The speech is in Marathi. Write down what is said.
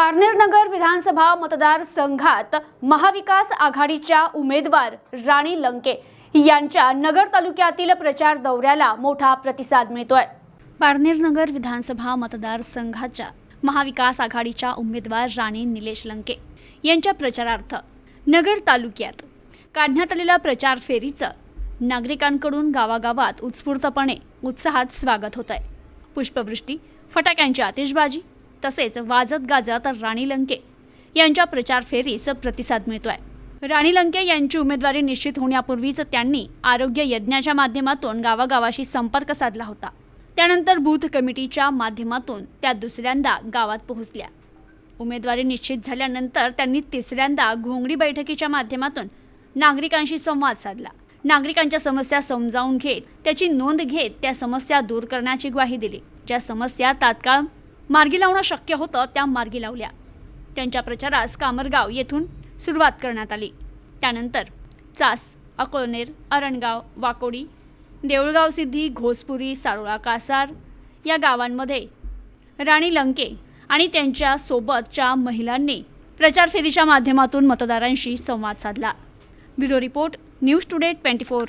पारनेर नगर विधानसभा मतदारसंघात महाविकास आघाडीच्या उमेदवार राणी लंके यांच्या नगर तालुक्यातील प्रचार दौऱ्याला मोठा प्रतिसाद मिळतोय. पारनेर नगर विधानसभा मतदारसंघाच्या महाविकास आघाडीच्या उमेदवार राणी निलेश लंके यांच्या प्रचारार्थ नगर तालुक्यात काढण्यात आलेल्या प्रचार फेरीचं नागरिकांकडून गावागावात उत्स्फूर्तपणे उत्साहात स्वागत होत आहे पुष्पवृष्टी फटाक्यांची आतिषबाजी तसेच वाजत गाजत राणी लंके यांच्या प्रचार फेरीस प्रतिसाद मिळतोय. राणी लंके यांची उमेदवारी निश्चित होण्यापूर्वीच त्यांनी आरोग्य यज्ञाच्या माध्यमातून गावागावाशी संपर्क साधला होता. त्यानंतर बूथ कमिटीच्या माध्यमातून त्या दुसऱ्यांदा गावात पोहोचल्या. उमेदवारी निश्चित झाल्यानंतर त्यांनी तिसऱ्यांदा घोंगडी बैठकीच्या माध्यमातून नागरिकांशी संवाद साधला. नागरिकांच्या समस्या समजावून घेत त्याची नोंद घेत त्या समस्या दूर करण्याची ग्वाही दिली. ज्या समस्या तात्काळ मार्गी लावणं शक्य होतं त्या मार्गी लावल्या. त्यांच्या प्रचारास कामरगाव येथून सुरुवात करण्यात आली. त्यानंतर चास अकोळनेर अरणगाव वाकोडी देऊळगाव सिद्धी घोसपुरी सारोळा कासार या गावांमध्ये राणी लंके आणि त्यांच्या सोबतच्या महिलांनी प्रचार फेरीच्या माध्यमातून मतदारांशी संवाद साधला. Bureau report News Today twenty four.